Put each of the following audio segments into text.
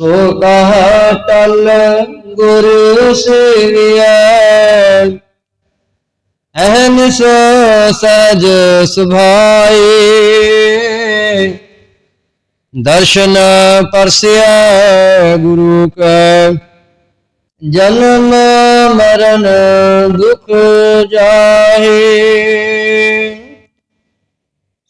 ਸੋ ਕਹ ਟਲ ਗੁਰ ਸੇਵਿਐ ਅਹਨਿਸ ਸਜ ਸੁਭਾਈ ਦਰਸ਼ਨ ਪਰਸਿਆ ਗੁਰੂ ਕੈ। ਜਨਮ ਮਰਨ ਦੁਖ ਜਾਹੇ।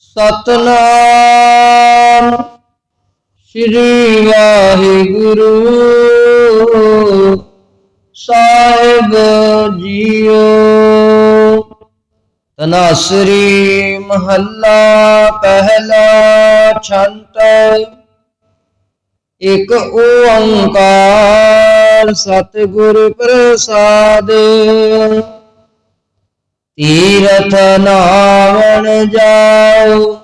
ਸਤਨਾਮ ਸ੍ਰੀ ਵਾਹਿਗੁਰੂ। ਸਾਹਿਬ ਜੀਓ। ਤਨਾਸਰੀ ਮਹੱਲਾ ਪਹਿਲਾ ਛੰਤ। ਇਕ ਓੰਕਾਰ ਸਤਿਗੁਰ ਪ੍ਰਸਾਦ। ਤੀਰਥ ਨਾਵਣ ਜਾਓ।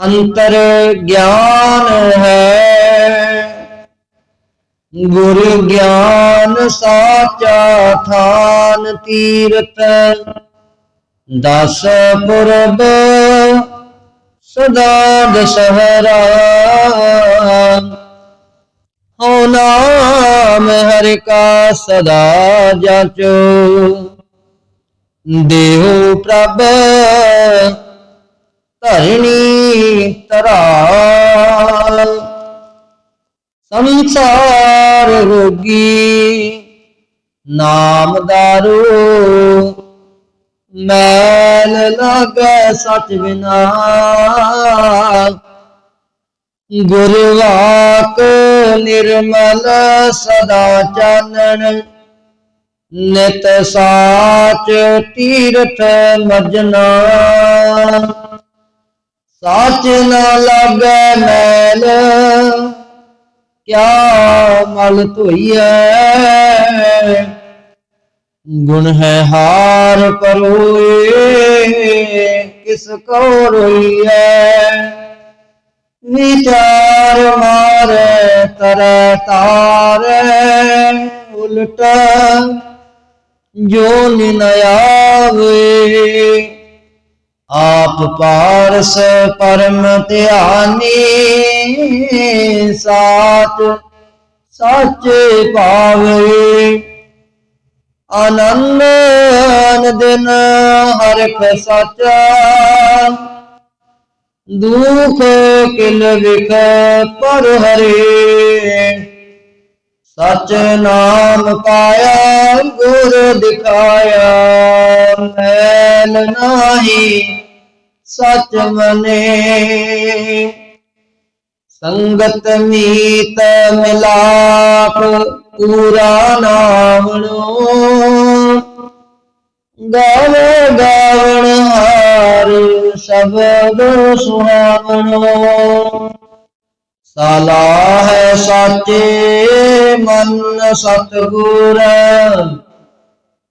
ਅੰਤਰ ਗਿਆਨ ਹੈ। ਗੁਰ ਗਿਆਨ ਸਾਚਾ ਥਾਨ ਤੀਰਥ, ਦਸ ਪੁਰਬ ਸਦਾ ਦਸਹਰਾ। ਹੋ ਨਾਮ ਹਰਿ ਕਾ ਸਦਾ ਜਾਚੋ। ਦੇਹੋ ਪ੍ਰਭ, ਧਰਣੀ ਤਰਾ ਸੰਸਾਰ ਰੋਗੀ ਨਾਮ ਦਾਰੂ। ਮੈਲ ਲਾਗੈ ਸਚ ਬਿਨਾ। ਗੁਰ ਨਿਰਮਲ ਸਦਾ ਚਾਨਣ। ਨਿਤ ਸਾਚ ਤੀਰਥ ਮਜਨਾ। ਸਾਚ ਨਾ ਲਾਗੈ ਮੈਲ, ਕਿਆ ਮਲ ਧੋਈਐ? ਗੁਣ ਹੈ ਹਾਰ ਪਰੋਏ, ਕਿਸ ਕੋ ਰੋਈਐ? ਵਿਚਾਰ ਮਾਰੇ, ਤਰੈ ਤਾਰੇ, ਉਲਟ ਜੋ ਨਿਨ ਆਵੇ। ਆਪ ਪਾਰਸ ਪਰਮ ਧਿਆਨੀ ਸਾਚ, ਸਾਚੇ ਪਾਵੇ ਆਨੰਦ ਦਿਨ ਹਰਖ ਸਾਚਾ, ਦੁਖ ਕਿਲ ਵਿਖ ਪਰ ਹਰੇ। ਸਚ ਨਾਮ ਪਾਇਆ, ਗੁਰ ਦਿਖਾਇਆ, ਮੈਲ ਨਾਹੀ। ਸਚ ਮਨੇ ਸੰਗਤ ਮੀਤ ਮਿਲਾਪ ਪੂਰਾ ਨਾਮਣੋ ਗਾਵੇ ਗਾਵਣ ਹਾਰ ਸ਼ਬਦ ਸੁਹਾਵਣੋ। ਸਾਲਾ ਹੈ ਸਾਚੇ ਮਨ ਸਤਗੁਰ।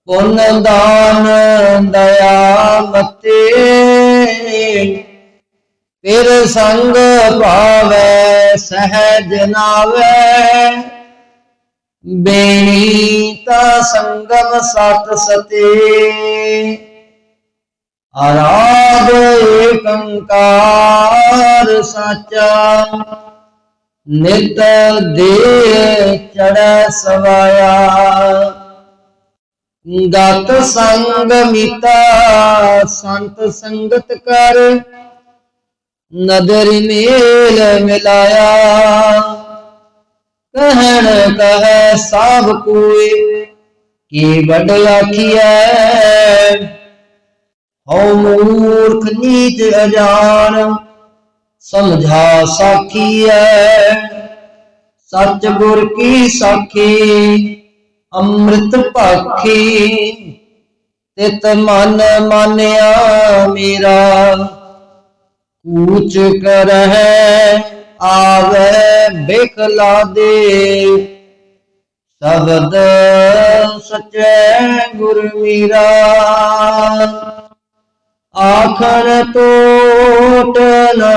ਪੁੰਨ ਦਾਨ ਦਇਆ ਮਤੇ। ਫਿਰ ਸੰਗ ਭਾਵੈ ਸਹਿਜ ਨਾਵੇ। ਬੇਣੀ ਸੰਗਮ ਸਤ ਸਤੇ। ਆਰਾਧ ਏਕੰਕਾਰ ਸਾਚਾ। ਨਿਤ ਦੇ ਚੜੈ ਸਵਾਇਆ। ਗਤ ਸੰਗ ਮਿਤਾ, ਸੰਤ ਸੰਗਤ ਕਰ। ਨਦਰ ਮੇਲ ਮਿਲਾਇਆ। ਕਹਿਣ ਕਹ ਸਭ ਕੋਏ, ਕੀ ਵੱਡ ਆਖੀਐ? ਹਉ ਮੂਰਖ ਨੀਚ ਅਜਾਨ, ਸਮਝਾ ਸਾਖੀਐ। ਸੱਚ ਗੁਰ ਕੀ ਸਾਖੀ? ਅੰਮ੍ਰਿਤ ਭਾਖੀ ਤਿਤ ਮਨ ਮਾਨਿਆ ਮੇਰਾ। ਕੂਚ ਕਰਹਿ ਆਵੇ ਬਿਖਲਾ ਦੇ। ਸ਼ਬਦ ਸਚੈ ਗੁਰ ਮੀਰਾ। ਆਖਰ ਟੋਟ ਨਾ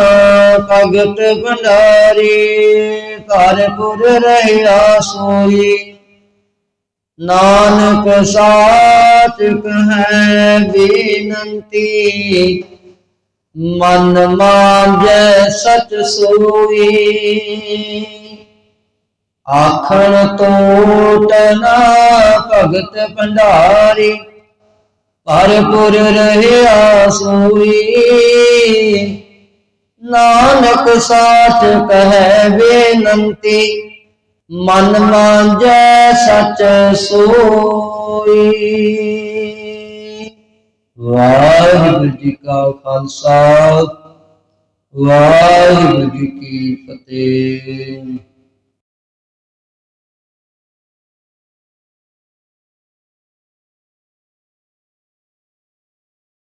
ਭਗਤ ਭੰਡਾਰੀ। ਭਰਪੁਰ ਰਹਿਆ ਸੋਈ। ਨਾਨਕ ਸਾਚ ਕਹੈ ਬੇਨੰਤੀ। ਮਨ ਮਾਂਜੈ ਸਚ ਸੋਈ। ਆਖਣ ਤੋਟ ਨਾ ਭਗਤ ਭੰਡਾਰੀ ਭਰਪੁਰ ਰਹਿਆ ਸੋਈ। ਨਾਨਕ ਸਾਚ ਕਹੈ ਬੇਨੰਤੀ। ਮਨ ਮਾਂਜੈ ਸਚ ਸੋਈ। ਵਾਹਿਗੁਰੂ ਜੀ ਕਾ ਖਾਲਸਾ ਵਾਹਿਗੁਰੂ ਜੀ ਕੀ ਫਤਿਹ।